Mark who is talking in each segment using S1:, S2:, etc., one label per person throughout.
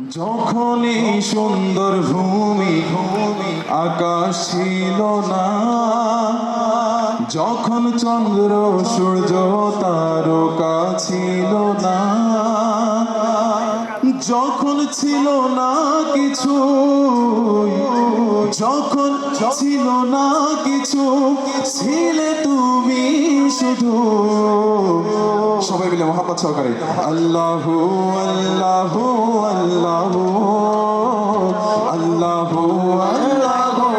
S1: যখনই সুন্দর ভূমি ভূমি আকাশ ছিল না, যখন চন্দ্র, সূর্য তারকা ছিল না, যখন ছিল না কিছু, যখন ছিল না কিছু, ছিলে তুমি শুধু। সবাই মিলে মোহাম্মদ সহকারে আল্লাহ আল্লাহ আল্লাহ আল্লাহ আল্লাহ আল্লাহ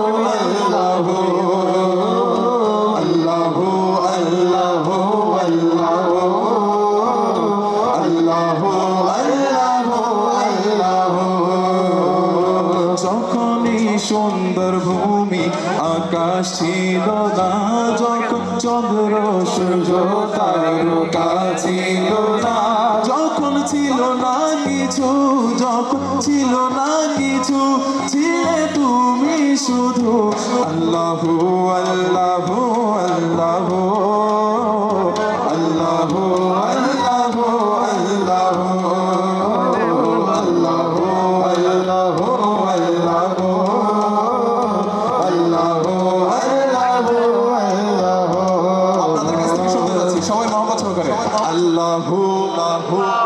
S1: যখনই সুন্দর ভূমি, আকাশ ছিল না, যখন চন্দ্র সূর্য তারকা ছিল না, যখন ছিল না কিছু, যখন ছিল না কিছু, ছিলে তুমি শুধু। আল্লাহ আল্লাহ আল্লাহ। আল্লাহ আল্লাহ